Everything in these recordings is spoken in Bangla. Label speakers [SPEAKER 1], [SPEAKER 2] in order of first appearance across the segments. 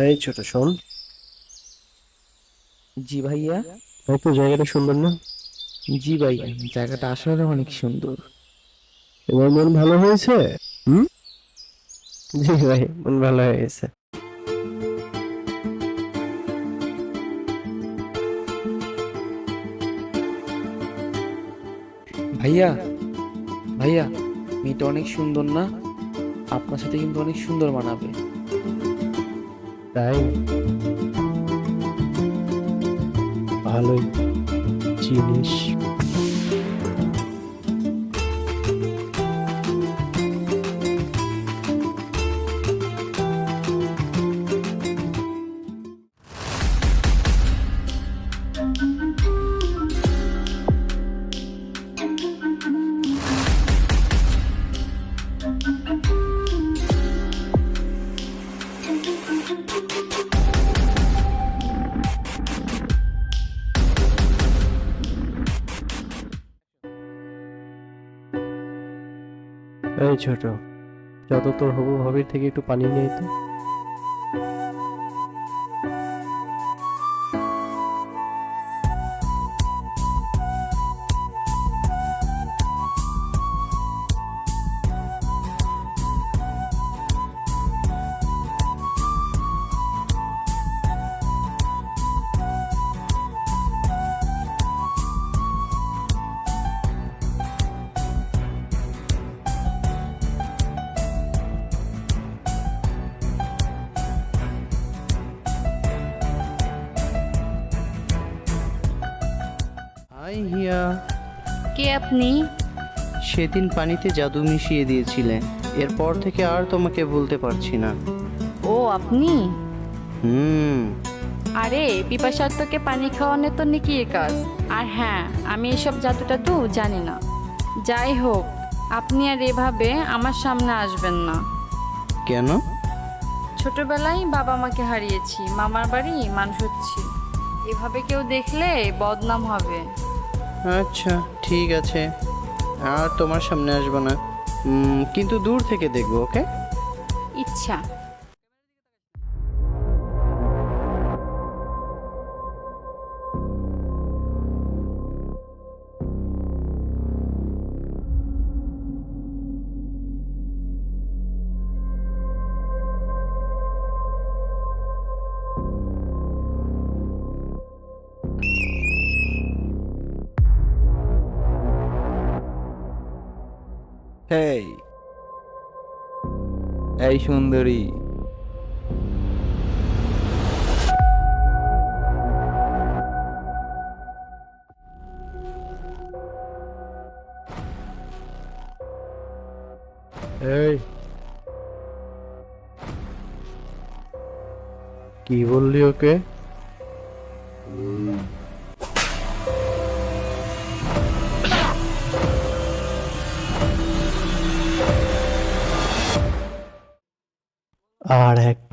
[SPEAKER 1] এই ছোট শোন।
[SPEAKER 2] জি ভাইয়া।
[SPEAKER 1] এই তো জায়গাটা সুন্দর না?
[SPEAKER 2] জি ভাইয়া জায়গাটা আসলে অনেক সুন্দর।
[SPEAKER 1] এবার মন ভালো হয়েছে? হুম? জি ভাই মন ভালো হয়ে গেছে।
[SPEAKER 2] ভাইয়া ভাইয়া মেয়েটা অনেক সুন্দর না? আপনার সাথে কিন্তু অনেক সুন্দর মানাবে।
[SPEAKER 1] তাই ভালোই জিনিস। এই ছোট যত তোর হবু ভাবির থেকে একটু পানি নিয়ে তো।
[SPEAKER 3] হাই হিয়া।
[SPEAKER 4] কে আপনি?
[SPEAKER 3] সেদিন পানিতে জাদু মিশিয়ে দিয়েছিলে। এরপর থেকে আর তোমাকে ভুলতে পারছি না।
[SPEAKER 4] ও আপনি?
[SPEAKER 3] হুম।
[SPEAKER 4] আরে পিপাসার্থকে পানি খাওয়ানো তো নিকির কাজ। আর হ্যাঁ আমি এসব জাদু টাদু জানি না। যাই হোক আপনি আর এভাবে আমার সামনে আসবেন না।
[SPEAKER 3] কেন?
[SPEAKER 4] ছোটবেলায় বাবা মাকে হারিয়েছি মামার বাড়ি মানুষ হচ্ছি। এভাবে কেউ দেখলে বদনাম হবে।
[SPEAKER 3] আচ্ছা ঠিক আছে। আর তোমার সামনে আসব না। কিন্তু দূর থেকে দেখব ওকে?
[SPEAKER 4] ইচ্ছা।
[SPEAKER 5] হেই। এই সুন্দরী।
[SPEAKER 1] এই। কি বললি ওকে?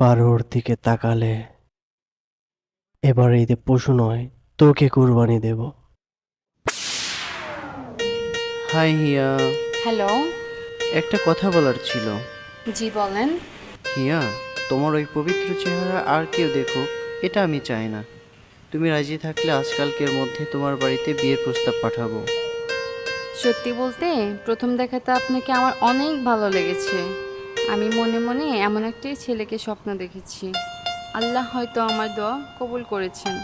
[SPEAKER 1] ওর দিকে তাকালে এবার এই যে পশু নয় তোকে কুরবানি দেব।
[SPEAKER 3] হাই হিয়া।
[SPEAKER 4] হ্যালো।
[SPEAKER 3] একটা কথা বলার ছিল।
[SPEAKER 4] জি বলেন।
[SPEAKER 3] হিয়া তোমার ওই পবিত্র চেহারা আর কেউ দেখুক এটা আমি চাই না। তুমি রাজি থাকলে আজকালকের মধ্যে তোমার বাড়িতে বিয়ের প্রস্তাব পাঠাবো।
[SPEAKER 4] সত্যি বলতে প্রথম দেখাতে আপনাকে আমার অনেক ভালো লেগেছে। আমি মনে মনে এমন একটি ছেলেকে স্বপ্ন দেখেছি। আল্লাহ হয়তো আমার দোয়া কবুল করেছেন।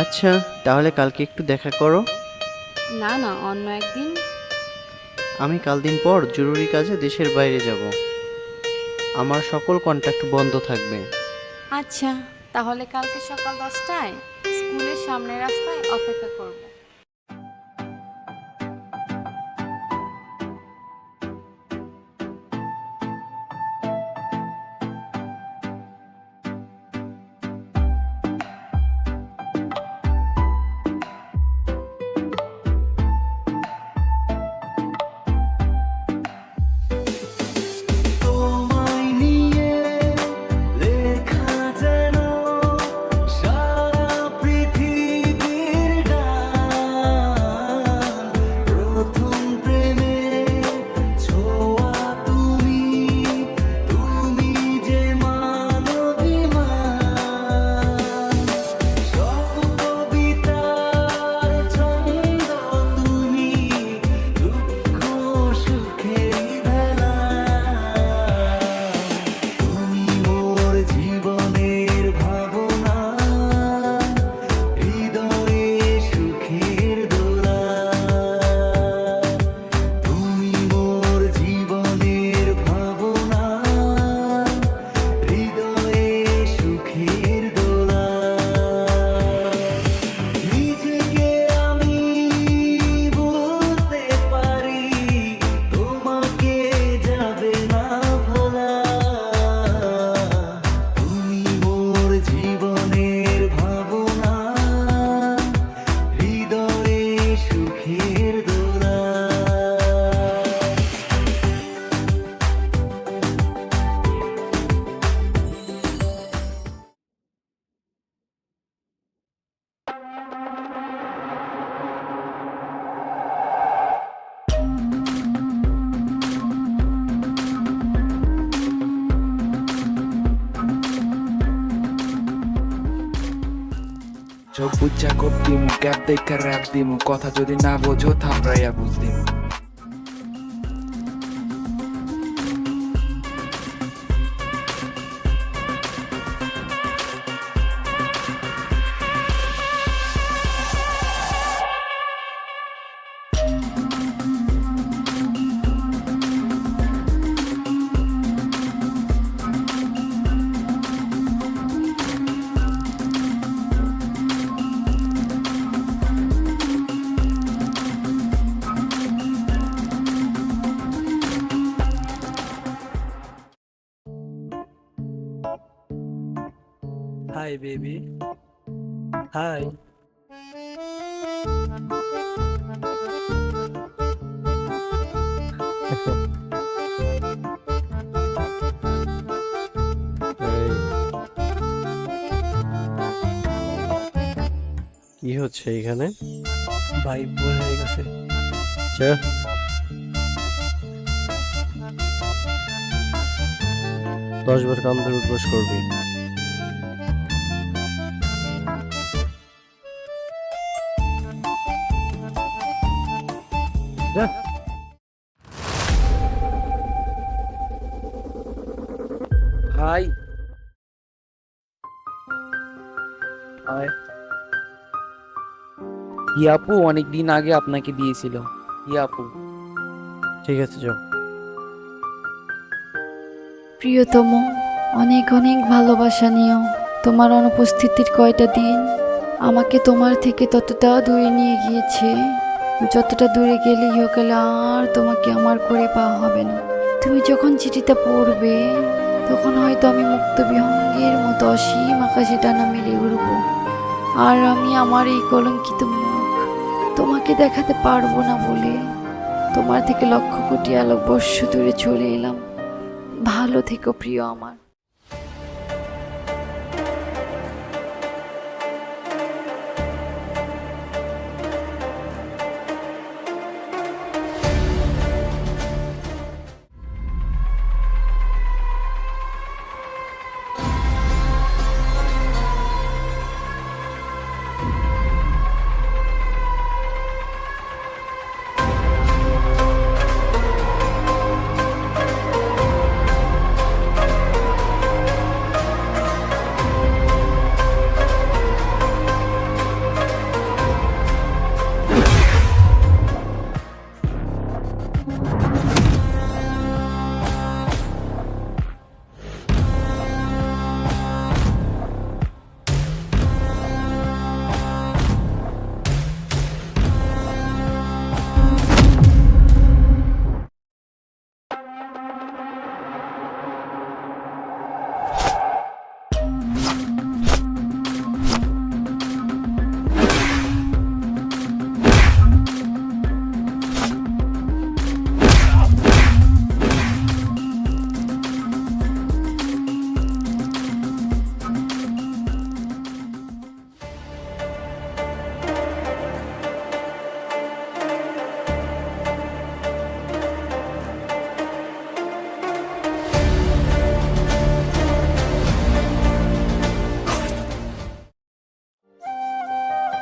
[SPEAKER 3] আচ্ছা তাহলে কালকে একটু দেখা করো।
[SPEAKER 4] না না অন্য একদিন।
[SPEAKER 3] আমি কাল দিন পর জরুরি কাজে দেশের বাইরে যাব। আমার সকল কন্ট্যাক্ট বন্ধ থাকবে।
[SPEAKER 4] আচ্ছা তাহলে কালকে সকাল দশটায় স্কুলের সামনের রাস্তায় অপেক্ষা করব।
[SPEAKER 6] চোখ বুঝা কোপ দিমু ক্যাপ দেখা র্যাপ দিম কথা যদি না বোঝো, থাপড়াইয়া বুঝ দিমু
[SPEAKER 1] হাই কি হচ্ছে এখানে? ভাই ভুল হয়ে গেছে। দশ বার কান ধরে উঠবস করবি। যা।
[SPEAKER 2] ভাই। আয়। ই আপু অনেকদিন আগে আপনাকে দিয়েছিল। ই আপু?
[SPEAKER 1] ঠিক আছে যাও।
[SPEAKER 4] প্রিয়তম অনেক অনেক ভালোবাসা নিও। তোমার অনুপস্থিতির কয়টা দিন আমাকে তোমার থেকে ততটা দূরে নিয়ে গিয়েছে। যতটা দূরে গেলে ইহকালে আর তোমাকে আমার করে পাওয়া হবে না। তুমি যখন চিঠিটা পড়বে, তখন হয়তো আমি মুক্ত বিহঙ্গের মতো অসীম আকাশে টানা মেলে উড়ব। আর আমি আমার এই কলঙ্কিত মুখ তোমাকে দেখাতে পারব না বলে তোমার থেকে লক্ষ কোটি আলোক বর্ষ দূরে চলে এলাম। ভালো থেকো প্রিয় আমার।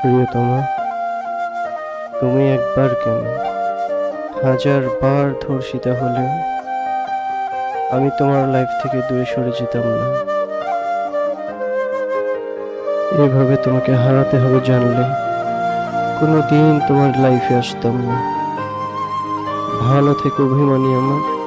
[SPEAKER 1] প্রিয়তমা, তুমি একবার কেন হাজার বার ধর্ষিতা হলে? আমি তোমার লাইফ থেকে দূরে সরে যেতাম না। এভাবে তোমাকে হারাতে হবে জানলে কোনো দিন তোমার লাইফে আসতাম না। ভালো থেকে অভিমানী আমার।